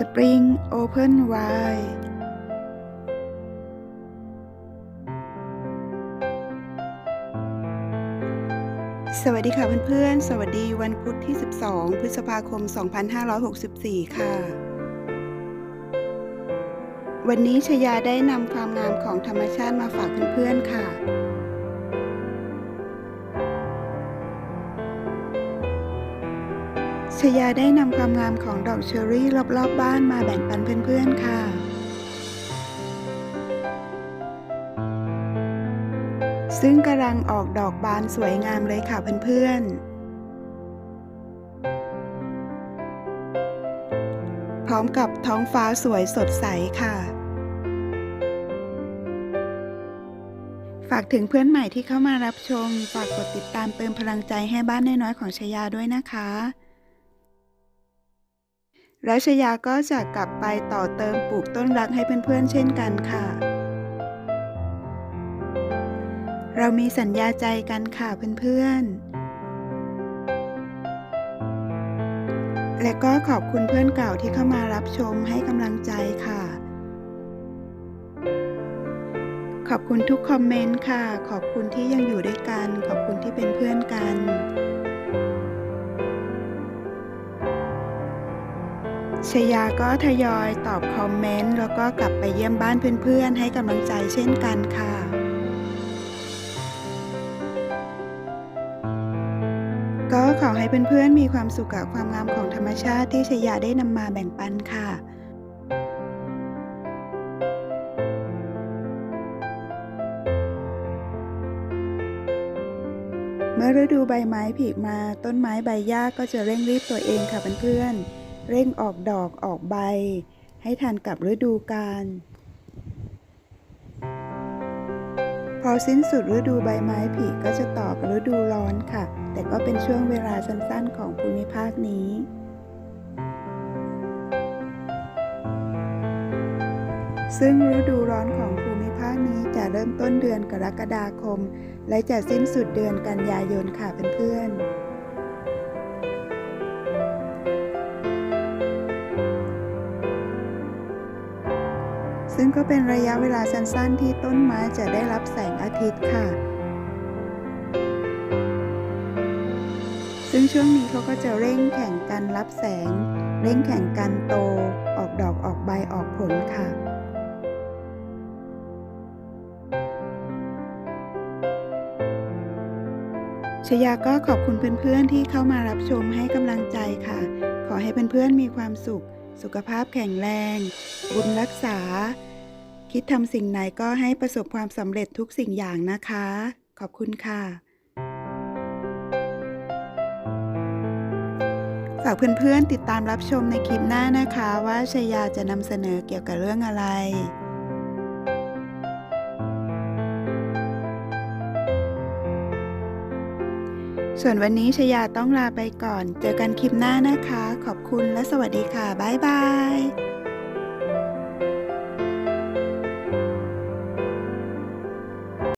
Spring Open Wide สวัสดีค่ะเพื่อนๆ สวัสดีวันพุธที่ 12 พฤษภาคม 2564 ค่ะ วันนี้ชยาได้นำความงามของธรรมชาติมาฝากเพื่อนๆ ค่ะ ชยาได้นำความงามของดอกเชอรี่รอบๆบบ้านมาแบ่งปันเพื่อนๆค่ะ ซึ่งกำลังออกดอกบานสวยงามเลยค่ะเพื่อนๆพร้อมกับท้องฟ้าสวยสดใสค่ะ ฝากถึงเพื่อนใหม่ที่เข้ามารับชม ฝากกดติดตามเติมพลังใจให้บ้านน้อยๆของชยาด้วยนะคะ แล้วชยาก็จะกลับไปต่อเติมปลูกต้นรักให้เพื่อนๆเช่นกันค่ะ เรามีสัญญาใจกันค่ะเพื่อนๆ และก็ขอบคุณเพื่อนเก่าที่เข้ามารับชมให้กำลังใจค่ะ ขอบคุณทุกคอมเมนต์ค่ะ ขอบคุณที่ยังอยู่ด้วยกัน ขอบคุณที่เป็นเพื่อนกัน ชยาก็ทยอยตอบคอมเมนต์ แล้วก็กลับไปเยี่ยมบ้านเพื่อนๆ ให้กำลังใจเช่นกันค่ะก็ขอให้เพื่อนๆมีความสุขกับความงามของธรรมชาติที่ชยาได้นำมาแบ่งปันค่ะ เมื่อฤดูใบไม้ผลิมาต้นไม้ใบหญ้าก็จะเร่งรีบตัวเองค่ะเพื่อนๆ เร่งออกดอกออกใบ ให้ทันกับฤดูกาล พอสิ้นสุดฤดูใบไม้ผลิก็จะต่อกับฤดูร้อนค่ะ แต่ก็เป็นช่วงเวลาสั้นๆของภูมิภาคนี้ซึ่งฤดูร้อนของภูมิภาคนี้จะเริ่มต้นเดือนกรกฎาคม และจะสิ้นสุดเดือนกันยายนค่ะเพื่อนๆ ซึ่งก็เป็นระยะเวลาสั้นๆ ที่ต้นไม้จะได้รับแสงอาทิตย์ค่ะ ซึ่งช่วงนี้เขาก็จะเร่งแข่งกันรับแสง เร่งแข่งกันโต ออกดอกออกใบออกผลค่ะชยาก็ขอบคุณเพื่อนๆที่เข้ามารับชมให้กำลังใจค่ะ ขอให้เพื่อนๆมีความสุข สุขภาพแข็งแรง บุญรักษา คิดทำสิ่งไหนก็ให้ประสบความสำเร็จทุกสิ่งอย่างนะคะ ขอบคุณค่ะ ฝากเพื่อนๆติดตามรับชมในคลิปหน้านะคะว่าชยาจะนำเสนอเกี่ยวกับเรื่องอะไรส่วนวันนี้ชยาต้องลาไปก่อน เจอกันคลิปหน้านะคะ ขอบคุณและสวัสดีค่ะ บ๊ายบาย